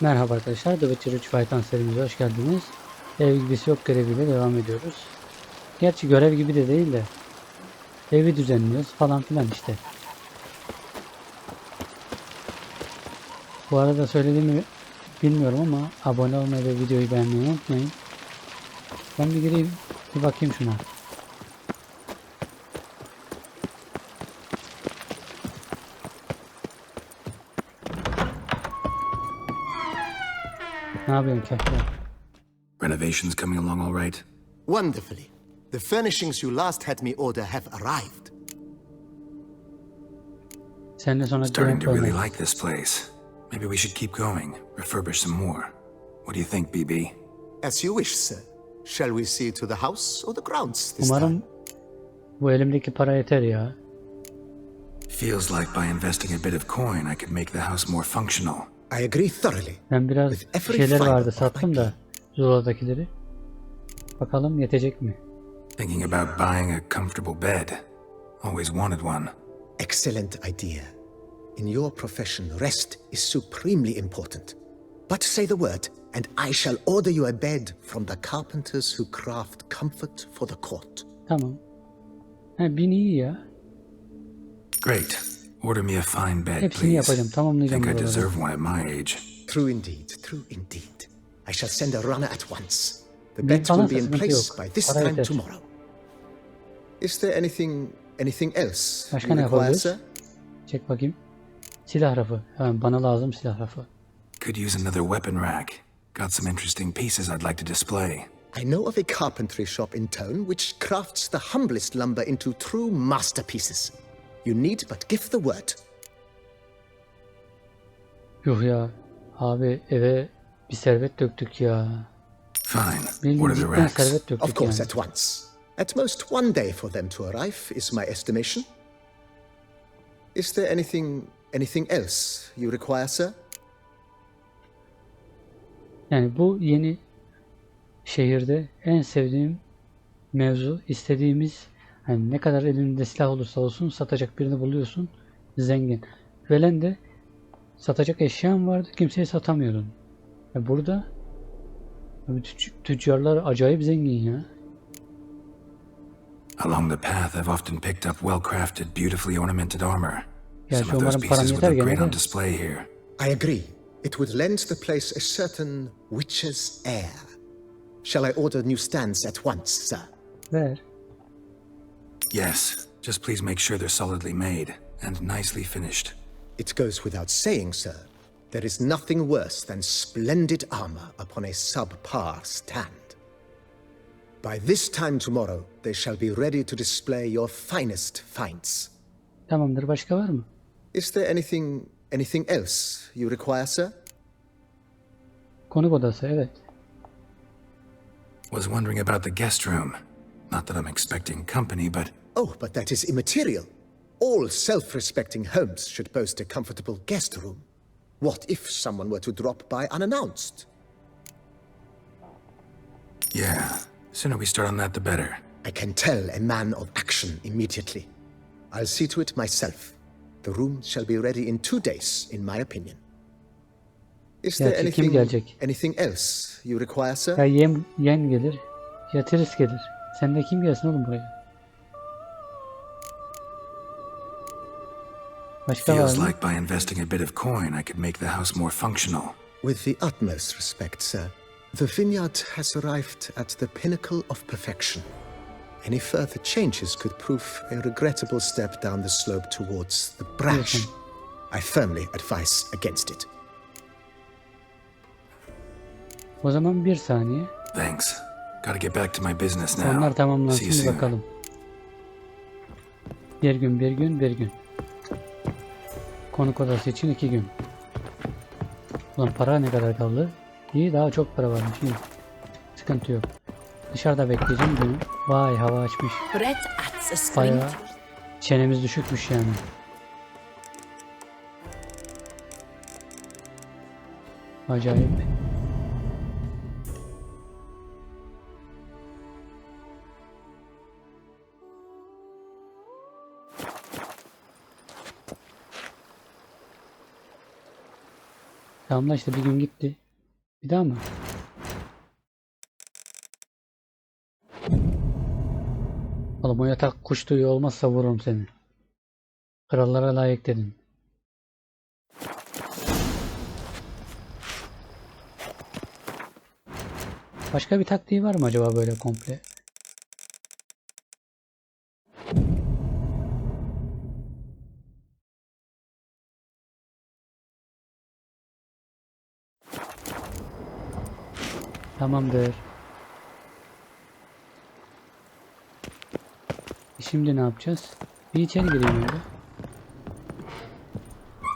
Merhaba arkadaşlar, The Witcher 3 Faytan serimize hoş geldiniz. Ev gibisi yok göreviyle devam ediyoruz. Gerçi görev gibi de değil de evi düzenliyoruz falan filan işte. Bu arada söylediğimi bilmiyorum ama abone olmayı ve videoyu beğenmeyi unutmayın. Ben bir gireyim, bir bakayım şuna. Ne yapıyorsun kahve? Renovations coming along all right? Wonderfully. The furnishings you last had me order have arrived. Sen de sonra Starting to really koyma. like this place. Maybe we should keep going, refurbish some more. What do you think, BB? As you wish, sir. Shall we see to the house or the grounds this Umarım time? bu elimdeki para yeter ya. Feels like by investing a bit of coin, I could make the house more functional. I agree thoroughly. Ben biraz şeyler vardı sattım da Zula'dakileri. Bakalım yetecek mi? Thinking about buying a comfortable bed. Always wanted one. Excellent idea. In your profession, rest is supremely important. But say the word, and I shall order you a bed from the carpenters who craft comfort for the court. Tamam. Ha, bin iyi ya. Great. Order me a fine bed, Hepsini please. yapacağım, tamamlayacağım Think I buraları. deserve one at my age. True indeed, true indeed. I shall send a runner at once. The Bir bet falan will be in sıkıntı place yok. by this Para time yeter. tomorrow. Is there anything anything else Başka you ne require, yapabiliriz? sir? Çek bakayım. Silah rafı. Hemen bana lazım silah rafı. Could use another weapon rack. Got some interesting pieces I'd like to display. I know of a carpentry shop in town which crafts the humblest lumber into true masterpieces. You need but give the word. Yuh ya. Abi eve bir servet döktük ya. Fine. Bildiğin Order the racks. Of course, yani. at once. At most one day for them to arrive is my estimation. Is there anything anything else you require, sir? Yani bu yeni şehirde en sevdiğim mevzu istediğimiz hani ne kadar elinde silah olursa olsun satacak birini buluyorsun zengin. Velen de satacak eşyan vardı kimseye satamıyordun. Ya burada abi tüc- tüccarlar acayip zengin ya. Along the path, I've often picked up well-crafted, beautifully ornamented armor. Some of those pieces would look great on display here. I agree. It would lend the place a certain witcher's air. Shall I order new stands at once, sir? Ver. Yes, just please make sure they're solidly made and nicely finished. It goes without saying, sir. There is nothing worse than splendid armor upon a subpar stand. By this time tomorrow, they shall be ready to display your finest finds. Tamamdır başka var mı? Is there anything anything else you require, sir? Konuk odası evet. Was wondering about the guest room. Not that I'm expecting company, but Oh, but that is immaterial. All self-respecting homes should boast a comfortable guest room. What if someone were to drop by unannounced? yeah, sooner we start on that the better. I can tell a man of action immediately. I'll see to it myself. The room shall be ready in two days, in my opinion. Is there Gerçi kim anything, gelecek? anything else you require, sir? Ya yem, yen gelir ya Tris gelir. Sen de kim gelsin oğlum buraya? Başka var Feels mı? like by investing a bit of coin, I could make the house more functional. With the utmost respect, sir, the vineyard has arrived at the pinnacle of perfection. Any further changes could prove a regrettable step down the slope towards the brash. I firmly advise against it. O zaman bir saniye. Thanks. Gotta get back to my business now. Onlar tamamlansın bakalım. Bir gün, bir gün, bir gün. Konuk odası için iki gün. Ulan para ne kadar kaldı? İyi daha çok para varmış iyi. Sıkıntı yok. Dışarıda bekleyeceğim günü. Vay hava açmış. Bayağı çenemiz düşükmüş yani. Acayip. Tamam da işte bir gün gitti. Bir daha mı? Oğlum o yatak kuş tüyü olmazsa vururum seni. Krallara layık dedin. Başka bir taktiği var mı acaba böyle komple? Tamamdır. E Şimdi ne yapacağız? Bir içeri gireyim önce.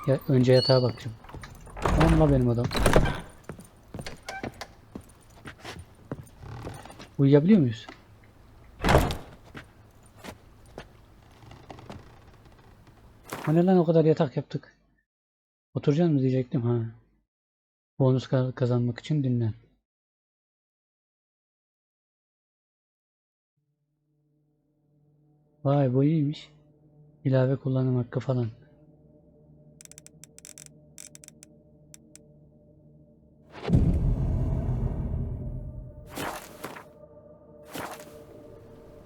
Ya, önce yatağa bakacağım. Tamam benim adam. Uyuyabiliyor muyuz? Hani lan o kadar yatak yaptık. Oturacaksın mı diyecektim ha. Bonus ka- kazanmak için dinlen. Vay bu iyiymiş. İlave kullanım hakkı falan.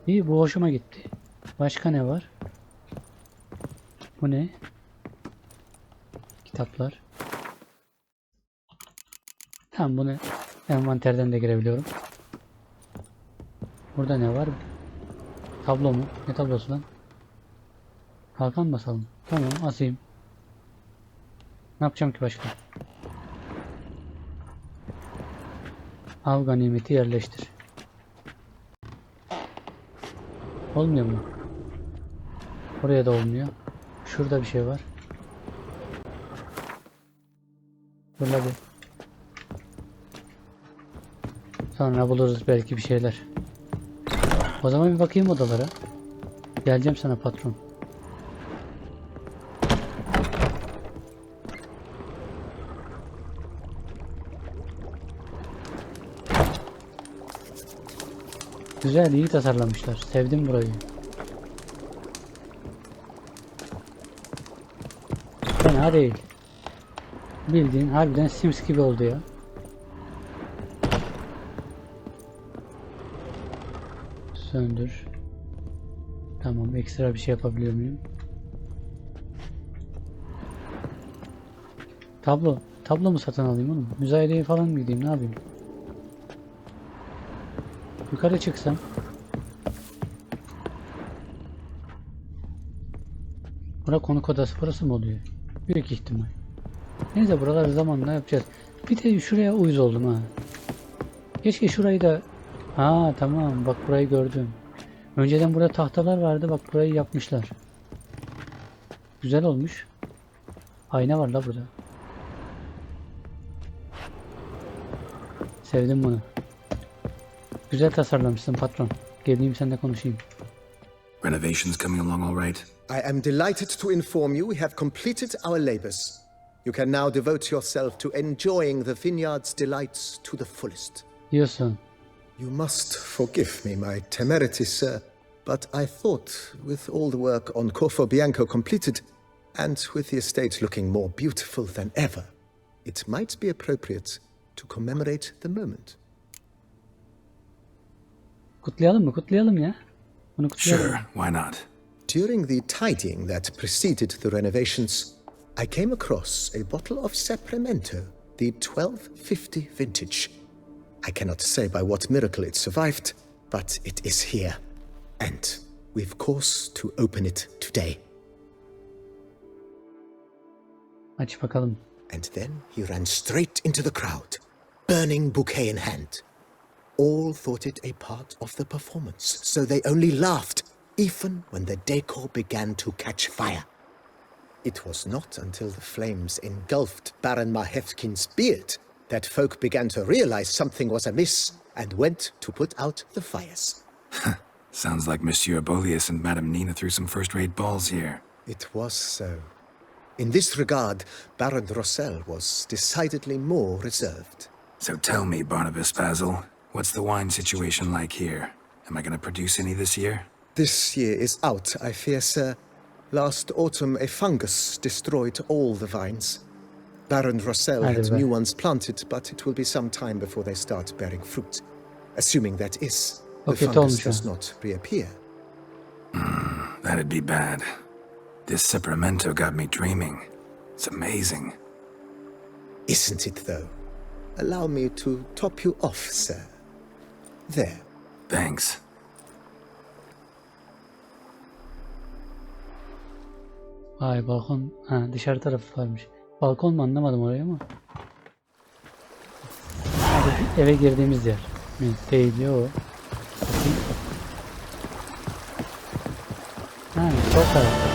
İyi bu hoşuma gitti. Başka ne var? Bu ne? Kitaplar. Tamam bunu envanterden de girebiliyorum. Burada ne var? Tablo mu? Ne tablosu lan? Kalkan basalım. Tamam asayım. Ne yapacağım ki başka? Av ganimeti yerleştir. Olmuyor mu? Oraya da olmuyor. Şurada bir şey var. Burada bir. Sonra buluruz belki bir şeyler. O zaman bir bakayım odalara. Geleceğim sana patron. Güzel, iyi tasarlamışlar. Sevdim burayı. Fena değil. Bildiğin harbiden Sims gibi oldu ya. Söndür. Tamam, ekstra bir şey yapabiliyor muyum? Tablo. Tablo mu satın alayım oğlum? Müzayedeye falan mı gideyim? Ne yapayım? Yukarı çıksam. Bura konuk odası burası mı oluyor? Büyük ihtimal. Neyse buraları zamanla yapacağız. Bir de şuraya uyuz oldum ha. Keşke şurayı da... Ha tamam bak burayı gördüm. Önceden burada tahtalar vardı bak burayı yapmışlar. Güzel olmuş. Ayna var la burada. Sevdim bunu. Güzel tasarlamışsın patron. Geleyim seninle konuşayım. Renovations coming along all right? I am delighted to inform you we have completed our labors. You can now devote yourself to enjoying the vineyard's delights to the fullest. Diyorsun. You must forgive me my temerity, sir, but I thought, with all the work on Corfo Bianco completed, and with the estate looking more beautiful than ever, it might be appropriate to commemorate the moment. Kutlayalım mı? Kutlayalım ya. Bunu kutlayalım. Sure, why not? During the tidying that preceded the renovations, I came across a bottle of Sapramento, the 1250 vintage. I cannot say by what miracle it survived, but it is here. And we've cause to open it today. Aç bakalım. And then he ran straight into the crowd, burning bouquet in hand. All thought it a part of the performance, so they only laughed, even when the decor began to catch fire. It was not until the flames engulfed Baron Mahevkin's beard that folk began to realize something was amiss and went to put out the fires. Sounds like Monsieur Bolius and Madame Nina threw some first-rate balls here. It was so. In this regard, Baron Rossel was decidedly more reserved. So tell me, Barnabas Basil, what's the wine situation like here? Am I going to produce any this year? This year is out, I fear, sir. Last autumn, a fungus destroyed all the vines. Baron Rossel Hadi had be. new ones planted, but it will be some time before they start bearing fruit. Assuming that is, the Okay, fungus does not reappear. Hmm, that'd be bad. This Cyperamento got me dreaming. It's amazing. Isn't it, though? Allow me to top you off, sir. There. Thanks. Vay balkon. Ah, ha dışarı tarafı varmış. Balkon mu anlamadım orayı ama. Eve girdiğimiz yer. Değil ya o. Bakayım. Ha sol tarafta.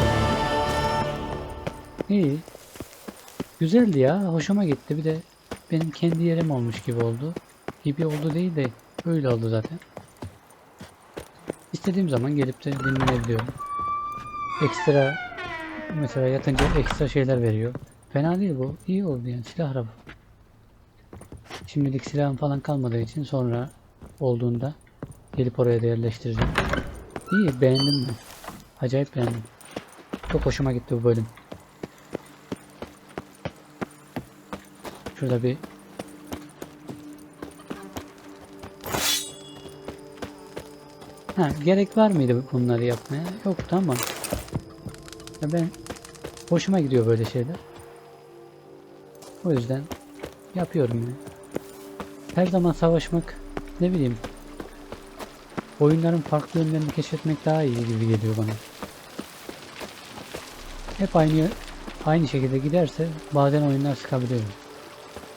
İyi. Güzeldi ya. Hoşuma gitti. Bir de benim kendi yerim olmuş gibi oldu. Gibi oldu değil de öyle oldu zaten. İstediğim zaman gelip de dinlenebiliyorum. Ekstra Mesela yatınca ekstra şeyler veriyor. Fena değil bu. İyi oldu yani silah araba. Şimdilik silahım falan kalmadığı için sonra olduğunda gelip oraya da yerleştireceğim. İyi beğendim ben. Acayip beğendim. Çok hoşuma gitti bu bölüm. Şurada bir Ha, gerek var mıydı bunları yapmaya? Yok tamam. Ya ben hoşuma gidiyor böyle şeyler. O yüzden yapıyorum ya. Her zaman savaşmak ne bileyim oyunların farklı yönlerini keşfetmek daha iyi gibi geliyor bana. Hep aynı aynı şekilde giderse bazen oyunlar sıkabiliyor.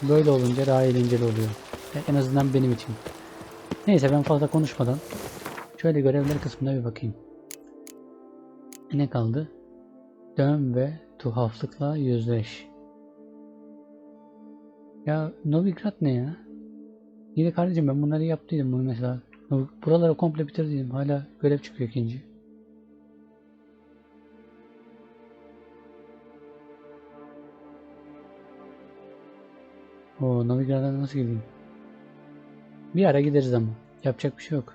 Böyle olunca daha eğlenceli oluyor. E, En azından benim için. Neyse ben fazla konuşmadan şöyle görevler kısmına bir bakayım. Ne kaldı? Dön ve tuhaflıkla yüzleş. Ya Novigrad ne ya? İyi de kardeşim ben bunları yaptıydım bunu mesela. Buraları komple bitirdiydim. Hala görev çıkıyor ikinci. O Novigrad'a nasıl gideyim? Bir ara gideriz ama. Yapacak bir şey yok.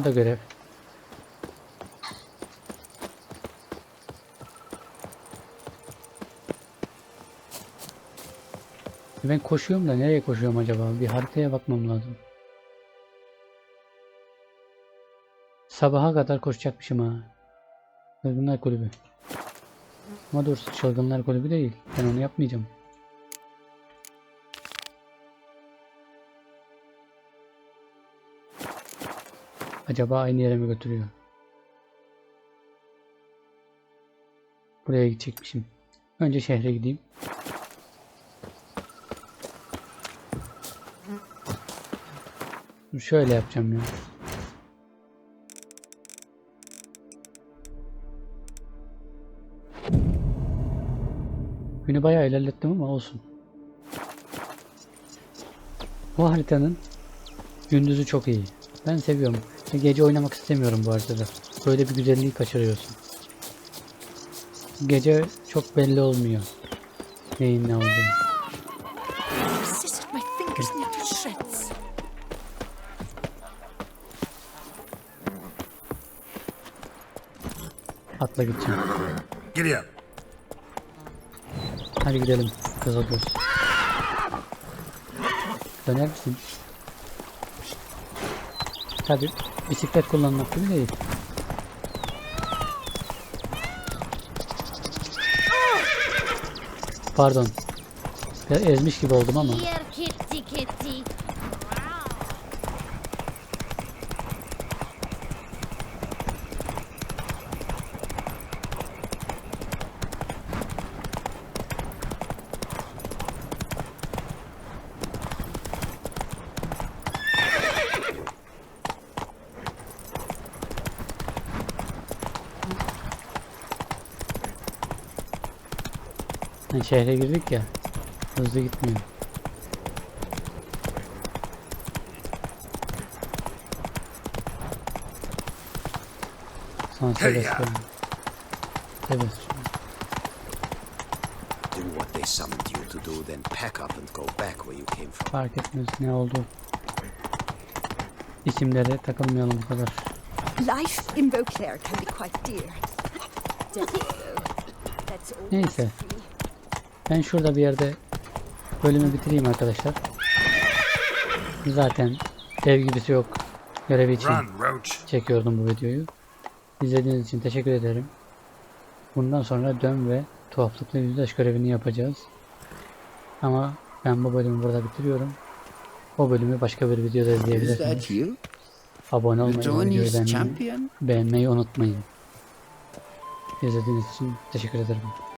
O da görev. Ben koşuyorum da nereye koşuyorum acaba? Bir haritaya bakmam lazım. Sabaha kadar koşacakmışım ha. Çılgınlar kulübü. Ama doğrusu çılgınlar kulübü değil. Ben onu yapmayacağım. Acaba aynı yere mi götürüyor? Buraya gidecekmişim. Önce şehre gideyim. Şöyle yapacağım ya. Günü bayağı ilerlettim ama olsun. Bu haritanın gündüzü çok iyi. Ben seviyorum. Gece oynamak istemiyorum bu haritada. Böyle bir güzelliği kaçırıyorsun. Gece çok belli olmuyor. Neyin ne olduğunu. Atla gideceğim. Up. Hadi gidelim. Kızılgöz. Döner misin? Tabi bisiklet kullanmak gibi değil. Pardon. Biraz ezmiş gibi oldum ama. Here, kitty, kitty. Şehre girdik ya. Hızlı gitmiyor. Sana. Sebastian. Evet. Do what they summoned you to do, then pack up and go back where you came from. Fark etmez ne oldu. İsimlere takılmayalım bu kadar. Life in Beauclair can be quite dear. Death, though, that's all Neyse. Ben şurada bir yerde bölümü bitireyim arkadaşlar. Zaten ev gibisi yok. Görevi için çekiyordum bu videoyu. İzlediğiniz için teşekkür ederim. Bundan sonra dön ve tuhaflıkla yüzleş görevini yapacağız. Ama ben bu bölümü burada bitiriyorum. O bölümü başka bir videoda izleyebilirsiniz. Abone olmayı, videoyu beğenmeyi unutmayın. İzlediğiniz için teşekkür ederim.